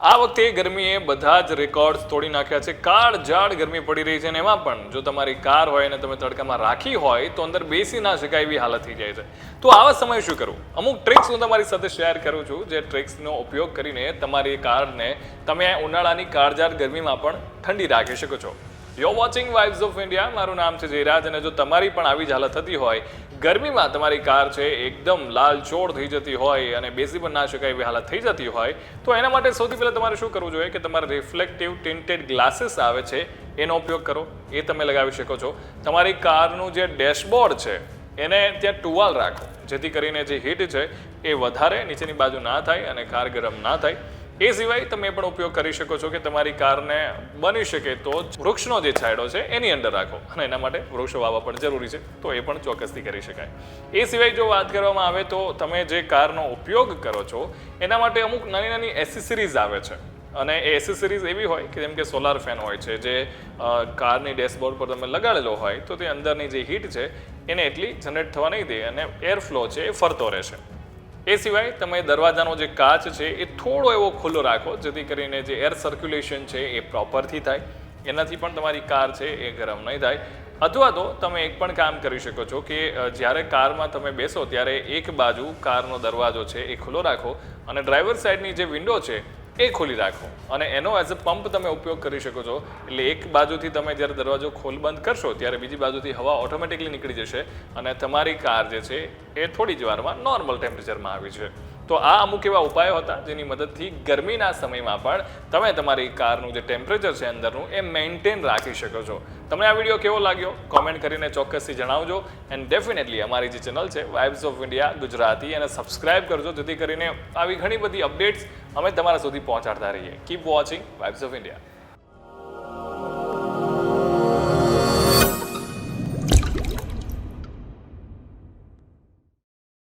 આ વખતે ગરમીએ બધા જ રેકોર્ડ્સ તોડી નાખ્યા છે. કાળઝાળ ગરમી પડી રહી છે અને એમાં પણ જો તમારી કાર હોય અને તમે તડકામાં રાખી હોય, તો અંદર બેસી ના શકાય એવી હાલત થઈ જાય છે. તો આવા સમયે શું કરવું? અમુક ટ્રિક્સ હું તમારી સાથે શેર કરું છું જે ટ્રિક્સનો ઉપયોગ કરીને તમારી કારને તમે ઉનાળાની કાળઝાળ ગરમીમાં પણ ઠંડી રાખી શકો છો. યો વોચિંગ વાઇબ્સ ઓફ ઇન્ડિયા મારું નામ છે જયરાજ અને જો તમારી પણ આવી જ હાલત થતી હોય, ગરમીમાં તમારી કાર છે એકદમ લાલચોળ થઈ જતી હોય અને બેસી પણ ના શકાય એવી હાલત થઈ જતી હોય, તો એના માટે સૌથી પહેલાં તમારે શું કરવું જોઈએ કે તમારે રિફ્લેક્ટિવ ટિન્ટેડ ગ્લાસીસ આવે છે, એનો ઉપયોગ કરો. એ તમે લગાવી શકો છો. તમારી કારનું જે ડેશબોર્ડ છે, એને ત્યાં ટુવાલ રાખો. જેથી કરીને જે હીટ છે, એ વધારે નીચેની બાજુ ના થાય અને કાર ગરમ ના થાય. એ સિવાય તમે પણ ઉપયોગ કરી શકો છો કે તમારી કારને બની શકે તો વૃક્ષનો જે છાંયડો છે એની અંદર રાખો. અને એના માટે વૃક્ષો વાવવા પણ જરૂરી છે, તો એ પણ ચોક્કસથી કરી શકાય. એ સિવાય જો વાત કરવામાં આવે તો તમે જે કારનો ઉપયોગ કરો છો, એના માટે અમુક નાની નાની એસેસરીઝ આવે છે. અને એ એસેસરીઝ એવી હોય કે જેમ કે સોલાર ફેન હોય છે, જે કારની ડેશબોર્ડ પર તમે લગાડેલો હોય, તો તે અંદરની જે હીટ છે, એને એટલી જનરેટ થવા નહીં દે અને એર ફ્લો છે એ ફરતો રહેશે એ સિવાય તમે દરવાજાનો જે કાચ છે, એ થોડો એવો ખુલ્લો રાખો, જેથી કરીને જે એર સર્ક્યુલેશન છે, એ પ્રોપરથી થાય. એનાથી પણ તમારી કાર છે, એ ગરમ નહીં થાય. અથવા તો તમે એક પણ કામ કરી શકો છો કે જ્યારે કારમાં તમે બેસો, ત્યારે એક બાજુ કારનો દરવાજો છે, એ ખુલ્લો રાખો અને ડ્રાઈવર સાઈડની જે વિન્ડો છે એ ખોલી રાખો. અને એનો એઝ અ પંપ તમે ઉપયોગ કરી શકો છો. એટલે એક બાજુથી તમે જ્યારે દરવાજો ખોલ બંધ કરશો, ત્યારે બીજી બાજુથી હવા ઓટોમેટિકલી નીકળી જશે અને તમારી કાર જે છે, એ થોડી જ વારમાં નોર્મલ ટેમ્પરેચરમાં આવી છે. તો આ અમુક એવા ઉપાયો હતા જેની મદદથી ગરમીના સમયમાં પણ તમે તમારી કારનું જે ટેમ્પરેચર છે અંદરનું એ મેન્ટેન રાખી શકો છો. તમને આ વીડિયો કેવો લાગ્યો? કોમેન્ટ કરીને ચોક્કસથી જણાવજો. એન્ડ ડેફિનેટલી અમારી જે ચેનલ છે વાઇબ્સ ઓફ ઇન્ડિયા ગુજરાતી, એને સબસ્ક્રાઇબ કરજો, જેથી કરીને આવી ઘણી બધી અપડેટ્સ અમે તમારા સુધી પહોંચાડતા રહીએ. Keep watching vibes of India